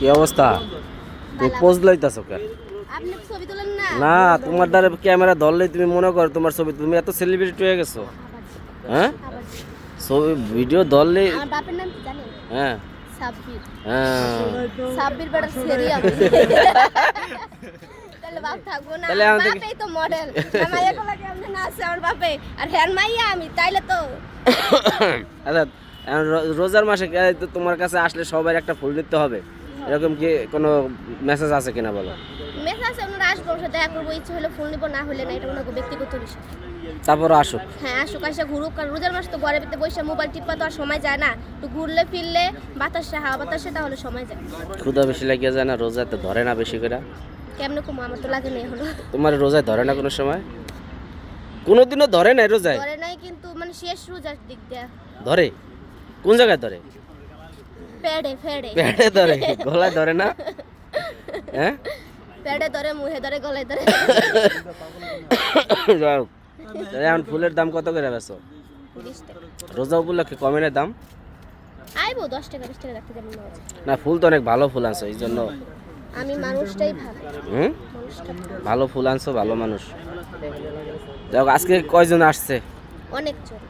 কি অবস্থা? তুমি পোজ লইতাছো কে আপনি ছবি তোলেন না। না তোমার দ্বারা ক্যামেরা ধরলেই তুমি মনে করো তোমার ছবি তুমি এত সেলিব্রিটি হয়ে গেছো। হ্যাঁ? ছবি ভিডিও ধরলেই আমার বাপের নাম কি জানেন? হ্যাঁ। সাব্বির। হ্যাঁ। আচ্ছা রোজার মাসে তো তোমার কাছে আসলে সবার একটা ফুল নিতে হবে। এরকম কি কোনো মেসেজ আছে কিনা বলো? মেসেজ আছে ওনারা আসব ওর সাথে দেখা করব ইচ্ছে হলে ফোন নিবো না হলে না এটা ওনাকে ব্যক্তিগত বিষয়। তারপর আসুক। হ্যাঁ আসুক আসে ঘুরুক কারণ রোজার মাস তো ঘরে ভিতরে বসে মোবাইল টিপা তো আর সময় যায় না। একটু ঘুরলে ফিরলে বাতাসে হাওয়া বাতাসে তাহলে সময় যায়। ক্ষুদা বেশি লাগিয়ে যায় না রোজাতে ধরে না বেশি করে? কেমনে কমো আমার তো লাগে না এখনও। তোমার রোজায় ধরে না কোনো সময়? কোনোদিনও ধরে নাই রোজায়? ঘরে নাই কিন্তু মানে শেষ রোজার দিক দিয়ে। ধরে? কোন জায়গায় ধরে? পেড়ে ফেড়ে পেটে ধরে গলায় ধরে না? হ্যাঁ? পেড়ে ধরে মুহে ধরে গলায় ধরে। তাহলে এখন ফুলের দাম কত করে বেছো রোজা উপলক্ষে কমেনের দাম? আইবো দশ টাকা বিশ টাকা রাখতে যেমন না ফুল তো অনেক ভালো ফুল আনছো এই জন্য। আমি মানুষটাই ভালো। হুম? ভালো। ফুল আনছো ভালো মানুষ। হোক, আজকে কয়জন আসছে? অনেক চোর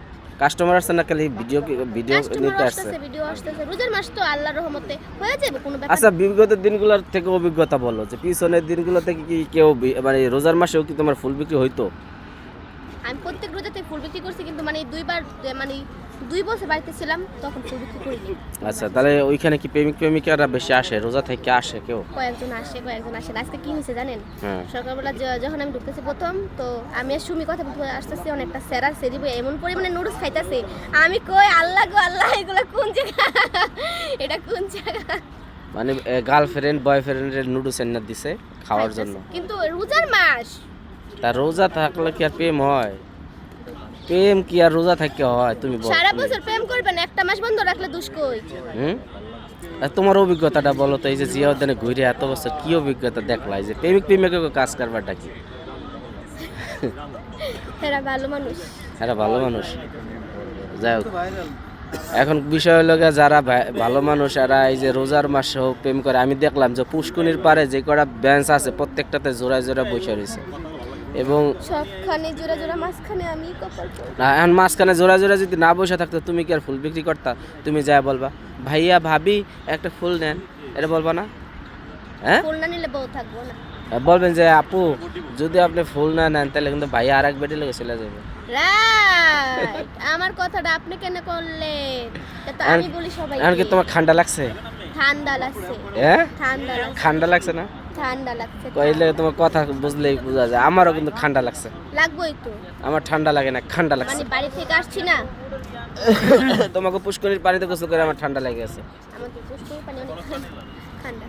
কাস্টমার আসছে না খালি ভিডিও ভিডিও নিতে আসছে। ভিডিও আসতেছে। রোজার মাস তো আল্লাহর রহমতে হয়ে যাবে কোনো ব্যাপার আচ্ছা বিগত দিনগুলোর থেকে অভিজ্ঞতা বলো যে পিছনের দিনগুলো থেকে কি কেউ মানে রোজার মাসেও কি তোমার ফুল বিক্রি হইতো? আমি প্রত্যেক রোজাতে ফুল বিক্রি করছি কিন্তু মানে দুইবার মানে দুই বছর বাড়িতে ছিলাম তখন ফুল বিক্রি করিনি। আচ্ছা তাহলে ওইখানে কি প্রেমিক প্রেমিকারা বেশি আসে? রোজা থেকে আসে কেউ? কয়েকজন আসে কয়েকজন আসে। আজকে কি হয়েছে জানেন? হ্যাঁ। সকালবেলা যখন আমি ঢুকতেছি প্রথম তো আমি আর সুমি কথা বলতে আসতেছি অনেকটা সেরা সেরি বই এমন পরিমাণে নুডলস খাইতেছে। আমি কই আল্লাহ গো আল্লাহ এগুলো কোন জায়গা? এটা কোন জায়গা? মানে গার্লফ্রেন্ড বয়ফ্রেন্ডের নুডলস এনে দিছে খাওয়ার জন্য। কিন্তু রোজার মাস তা রোজা থাকলে কি আর প্রেম হয়? প্রেম কি আর রোজা থাকতে হয় তুমি বলো সারা বছর প্রেম করবেন একটা মাস বন্ধ রাখলে দুষ্কই হুম? আর তোমার অভিজ্ঞতাটা বলো তো এই যে জিয়াউদ্দিনে ঘুরে এত বছর কি অভিজ্ঞতা দেখলা? এই যে প্রেমিক প্রেমিকের কাজ কারবারটা কি? এরা ভালো মানুষ। এরা ভালো মানুষ। যাই হোক এখন বিষয় হলো যারা ভালো মানুষ এরা এই যে রোজার মাসেও প্রেম করে আমি দেখলাম যে পুষ্কুনির পারে যে কটা বেঞ্চ আছে প্রত্যেকটাতে জোড়ায় জোড়া বসে রয়েছে। এবং সবখানে জোড়া জোড়া মাঝখানে আমি কপাল। না, এখন মাঝখানে জোড়া জোড়া যদি না বসে থাকতো তুমি কি আর ফুল বিক্রি করতা? তুমি যা বলবা। ভাইয়া ভাবি একটা ফুল নেন। এটা বলবা না? হ্যাঁ? ফুল না নিলে বউ থাকব না। বলবেন যে আপু যদি আপনি ফুল না নেন তাহলে কিন্তু ভাইয়া আর এক বেটি লেগে চলে যাবে। আমার কথাটা আপনি কেন করলেন? আমি বলি সবাই এখন কি তোমার ঠান্ডা লাগছে? ঠান্ডা লাগছে। হ্যাঁ? ঠান্ডা ঠান্ডা লাগছে না? ঠান্ডা লাগছে কইলে তোমার কথা বুঝলেই বোঝা যায়। আমারও কিন্তু ঠান্ডা লাগছে। লাগবোই তো। আমার ঠান্ডা লাগে না ঠান্ডা লাগছে। মানে বাড়ি থেকে আসছি না? তোমাকে পুষ্করির পানিতে গোসল করে আমার ঠান্ডা লেগে গেছে। আমাকে পুষ্কর পানি অনেক ঠান্ডা।